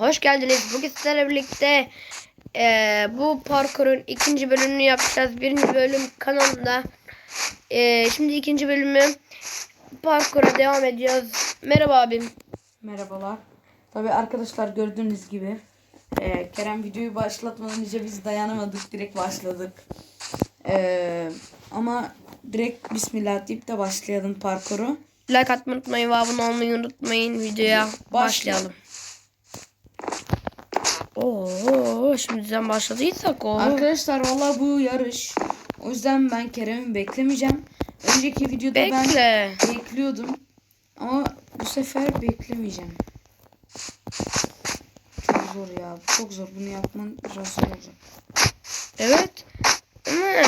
Hoş geldiniz. Bugün sizlerle birlikte eee, bu parkurun ikinci bölümünü yapacağız. Birinci bölüm kanalımda. Eee, şimdi ikinci bölümü parkura devam ediyoruz. Merhaba abim. Merhabalar. Tabii arkadaşlar gördüğünüz gibi e, Kerem videoyu başlatmadan önce biz dayanamadık. Direkt başladık. E, ama direkt Bismillah deyip de başlayalım parkuru. Like atmayı unutmayın ve abone olmayı unutmayın. Videoya başlayalım. Oo, şimdiden başladıysak o. Arkadaşlar valla bu yarış. O yüzden ben Kerem'i beklemeyeceğim. Önceki videoda Bekle. ben bekliyordum. Ama bu sefer beklemeyeceğim. Çok zor ya. Çok zor. Bunu yapman biraz zor olacak. Evet. Ama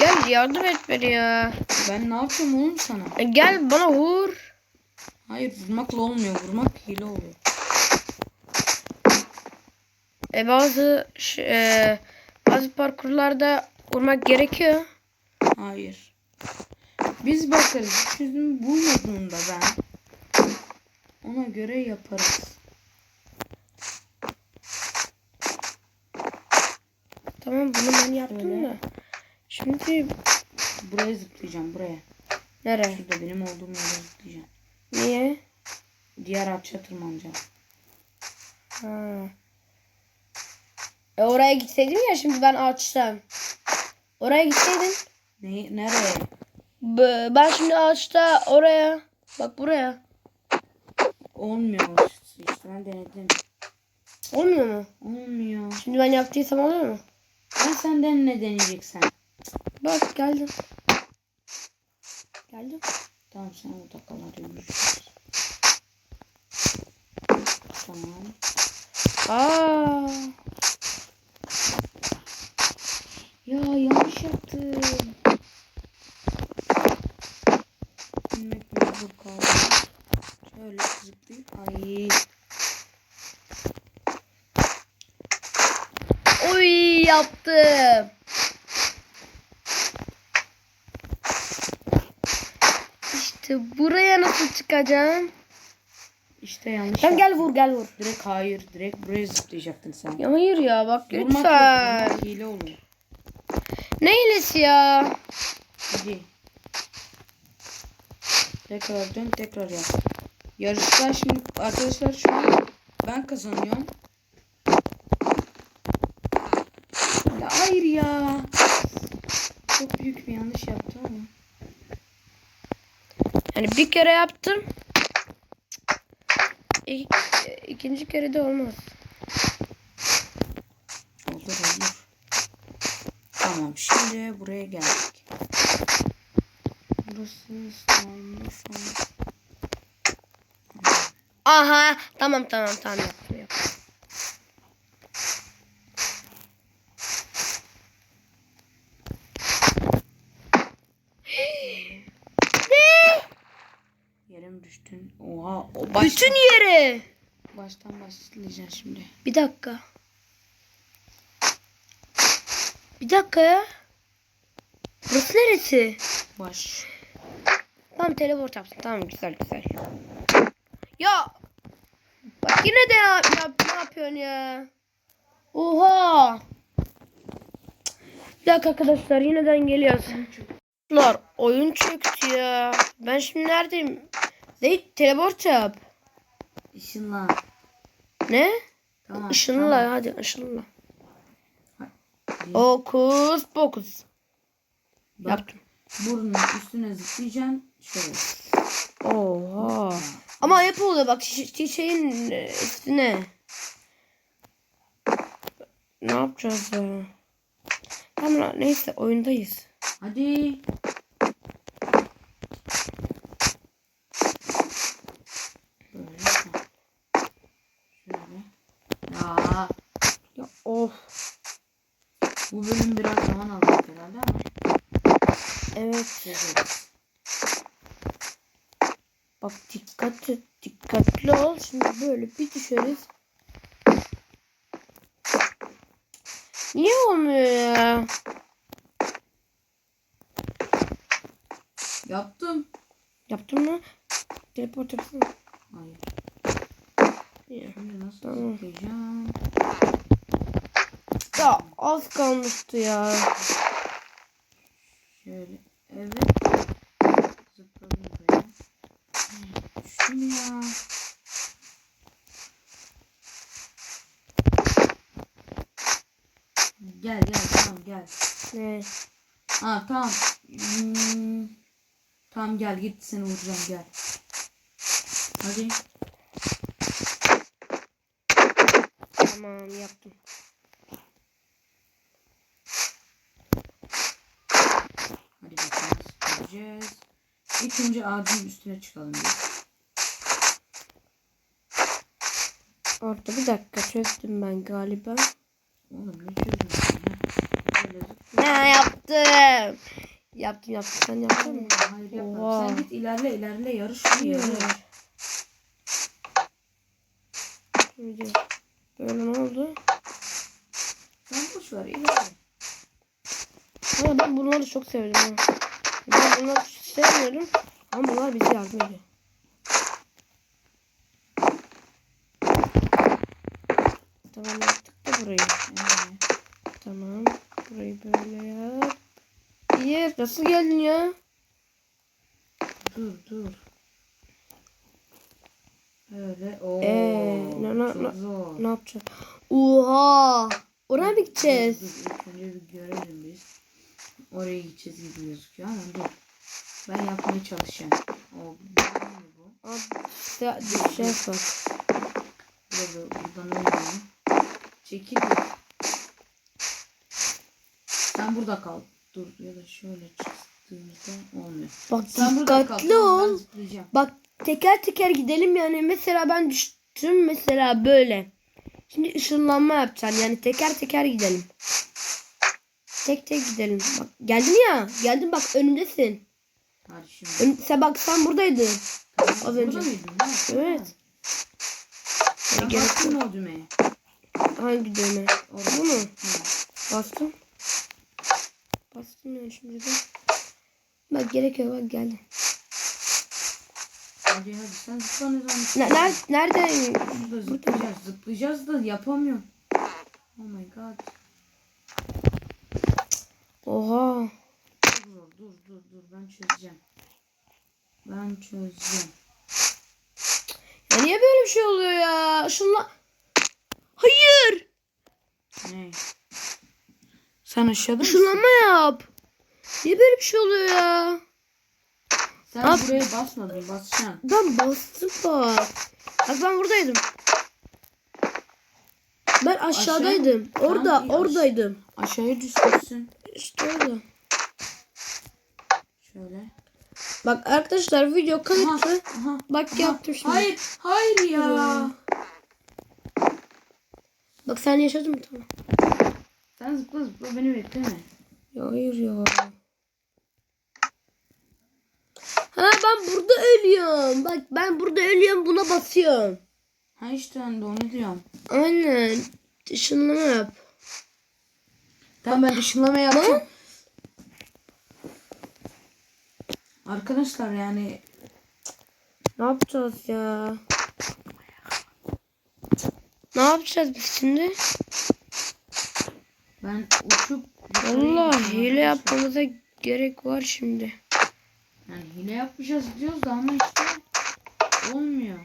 gel yardım et beni ya. Ben ne yapacağım oğlum sana? E, Gel bana vur. Hayır vurmakla olmuyor. Vurmak hile oluyor. E bazı e, bazı parkurlarda vurmak gerekiyor. Hayır. Biz bakarız. Çözüm bulmadığında ben ona göre yaparız. Tamam bunu ben yaptım Öyle. da. Şimdi Buraya zıplayacağım buraya. nereye? Şurada benim olduğum yere zıplayacağım. Niye? Diğer ağaça tırmanacağım. Ha. E oraya gitseydim ya şimdi ben açsam. Oraya gitseydim. Ne, nereye? B- ben şimdi ağaçta oraya. Bak buraya. Olmuyor işte ben denedim. Olmuyor mu? Olmuyor. Şimdi ben yaptıysam oluyor mu? Ben senden ne deneyeceksen. Bak geldim. Geldim. Tamam sen orada kal hadi görüşürüz. Tamam. Aa. Ya yanlış yaptım. Bilmek mecbur kaldım. Şöyle zıplayıp ay. Oy yaptım. İşte buraya nasıl çıkacağım? İşte yanlış Sen gel vur gel vur. Direkt hayır. Direkt buraya zıplayacaktın sen. Ya hayır ya bak Vurmak yok. lütfen. Vurmak hile oluyor. Ne hilesi ya? Hadi. Tekrar dön tekrar yap. Yarışta şimdi arkadaşlar şu an ben kazanıyorum. Ya hayır ya. Çok büyük bir yanlış yaptım ama. Yani bir kere yaptım. İk, ikinci kere de olmaz. Olur olur. Tamam şimdi buraya geldik. Burası slime'lı şu an. Aha tamam tamam tamam yaptım yaptım. düştün? Oha. O baş, Bütün yere. baştan başlayacağız şimdi. Bir dakika. Bir dakika ya. Burası neresi? Baş. Tamam teleport yapsın. Tamam güzel güzel. Ya. Bak yine de ya, ya ne yapıyorsun ya? Oha. Bir dakika arkadaşlar yeniden geliyoruz. Oyun çöktü ya. Ben şimdi neredeyim? Ne? Teleport yap. Işınla. Ne? Tamam. Işınla tamam. hadi ışınla. Okus pokus. Bak, Yaptım. Burnun üstüne zıplayacaksın. Şöyle. Oha. Ama hep oluyor bak çiçeğin e, üstüne. Ne yapacağız ya? Tamam neyse oyundayız. Hadi. Böyle. tamam. Şöyle. Ya. Ya of. Bu bölüm biraz zaman alacak herhalde ama. Evet. Çözeriz. Bak dikkat et. Dikkatli ol. Şimdi böyle bir düşeriz. Niye olmuyor ya? Yaptım. Yaptın mı? Teleport yapsana. Hayır. Ya. Şimdi nasıl Tamam. zıplayacağım? Ya az kalmıştı ya. Şöyle. Evet. Zıpladım buraya. Düştüm ya. Gel gel tamam gel. Ne? Ha tamam. Hmm. Tamam gel git seni vuracağım gel. Hadi. Tamam yaptım. Hadi bakalım göreceğiz. İlk önce ağacın üstüne çıkalım biz. Orada bir dakika çözdüm ben galiba. Oğlum ne çözdün sen. Ne yaptım? Yaptım yaptım. Sen yaptın mı? Hayır yapma. Oha. Sen git ilerle ilerle yarış mı yarış? Böyle oldu? Sen boş ver ilerle. Ama ben bunları çok sevdim ha. Ben bunları sevmiyorum. Ama bunlar bize yardım ediyor. Tamam yaptık da burayı. Ee, Tamam. Burayı böyle yap. İyi. Nasıl geldin ya? dur dur. Öyle. Oo. Ee, ne- ne- ne-. Ne yapacağız? Oha! Oraya mı gideceğiz? önce bir görelim biz. Oraya gideceğiz gibi gözüküyor ama dur. Ben yapmaya çalışacağım. O ne bu? Abi düşeceğiz bak. Burada buradan olmuyor. Çekil. Sen burada kal. Dur ya da şöyle çıktığımızda olmuyor. Bak Sen dikkatli ol. Bak teker teker gidelim yani. Mesela ben düştüm mesela böyle. Şimdi ışınlanma yapacaksın. Yani teker teker gidelim. Tek tek gidelim. Bak geldin ya. Geldin bak önümdesin. Hadi şimdi. Ön, sen bak sen buradaydın. az Burada önce. mıydın? Evet. Yani gerek bastın mı o düğmeye? Hangi düğme? Orada. Mu? Ha. Bastım. Bastım yani şimdi de. Bak gerekiyor bak geldi. Hadi hadi sen zıpla ne zaman? Ne, ner, nerede? Burada zıplayacağız. Zıplayacağız da yapamıyorum. Oh my god. Oha. Dur dur dur dur ben çözeceğim. Ben çözeceğim. Ya niye böyle bir şey oluyor ya? Şunla... Hayır. Ne? Sen aşağıda mısın? Işınlanma yap. Niye böyle bir şey oluyor ya? Sen Yap. buraya basmadın basacaksın. Ben bastım bak. Bak ben buradaydım. Ben aşağıdaydım. Tamam, Orada, iyi, oradaydım. Aşağıya düşmüşsün. İşte orada. Şöyle. Bak arkadaşlar video kayıtlı. Bak aha. yaptım şimdi. Hayır, hayır ya. Bak sen yaşadın mı tamam. Sen zıpla zıpla beni bekleme. Ya hayır ya. Ha ben burada ölüyorum. Bak ben burada ölüyorum buna basıyorum. Ha işte ben de onu diyorum. Aynen. Işınlama yap. Tamam ben ışınlama yapacağım. Arkadaşlar yani Ne yapacağız ya? Ne yapacağız biz şimdi? ben uçup Allah hile yapmamıza gerek var şimdi. Hile yapmayacağız diyoruz da ama işte olmuyor.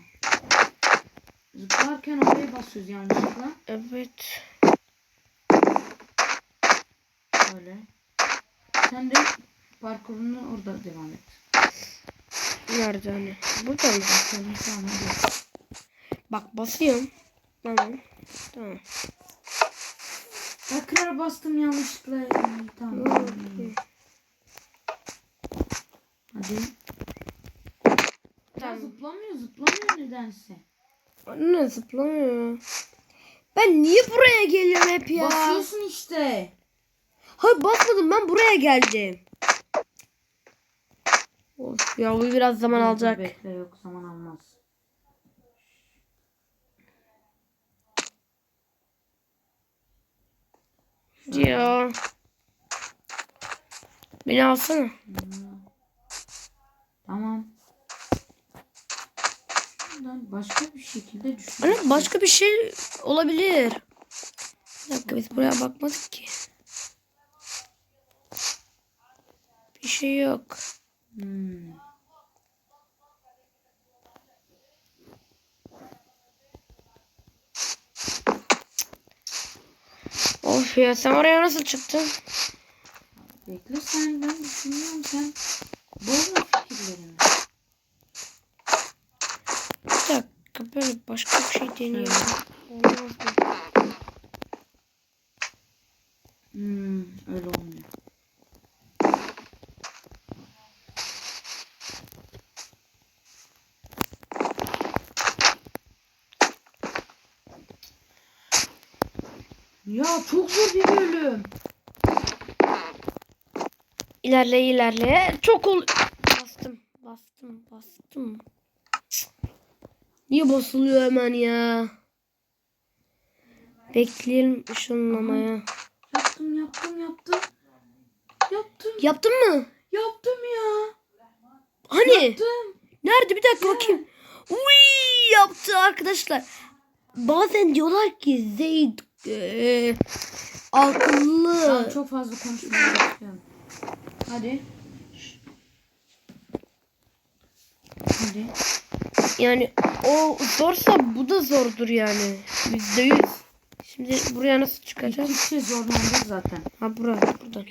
Zıplarken oraya basıyoruz yanlışlıkla. Evet. Böyle. Sen de parkurunu orada devam et. Nerede hani? Burada mı? Tamam hadi. Bak basıyorum. Tamam. Tamam. Tekrar bastım yanlışlıkla. Tamam. Hadi. Ya zıplamıyor zıplamıyor nedense. Ne zıplamıyor. Ben niye buraya geliyorum hep ya? Basıyorsun işte. Hayır basmadım ben buraya geldim. Of ya bu biraz zaman alacak. Bekle yok zaman almaz. Ya. Beni alsana. Tamam. Şuradan buradan başka bir şekilde düşürürüz. Hani başka bir şey olabilir. Bir dakika biz buraya bakmadık ki. Bir şey yok. Hmm. Of ya sen oraya nasıl çıktın? Bekle sen ben düşünüyorum sen bozma fikirlerini. Bir dakika böyle başka bir şey deniyorum. Olmaz mı? Hmm, öyle olmuyor. Ya çok zor bir bölüm. İlerle ilerle. Çok ol... Bastım. Bastım. Niye basılıyor hemen ya? Bekleyelim ışınlamaya. Yaptım yaptım yaptım. Yaptım Yaptın mı? yaptım ya. Hani? Yaptım. Nerede? Bir dakika bakayım. Uy yaptı arkadaşlar. Bazen diyorlar ki Zeyd eee, akıllı. Tamam çok fazla başlayalım. Hadi. Hadi. Yani o zorsa bu da zordur yani. Yüzde yüz. Şimdi buraya nasıl çıkacağız? Gittikçe zorlandık zaten. Ha bura, buradan.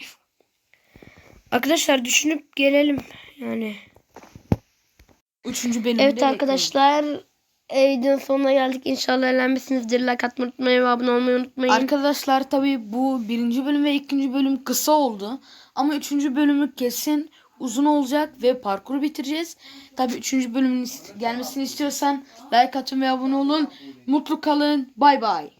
Arkadaşlar düşünüp gelelim. Yani. Üçüncü bölümde Evet arkadaşlar. e, Videonun sonuna geldik. İnşallah eğlenmişsinizdir. Like atmayı unutmayın ve abone olmayı unutmayın. Arkadaşlar tabii bu birinci bölüm ve ikinci bölüm kısa oldu. Ama üçüncü bölümü kesin uzun olacak ve parkuru bitireceğiz. Tabii üçüncü bölümün ist- gelmesini istiyorsan like atın ve abone olun. Mutlu kalın. Bay bay.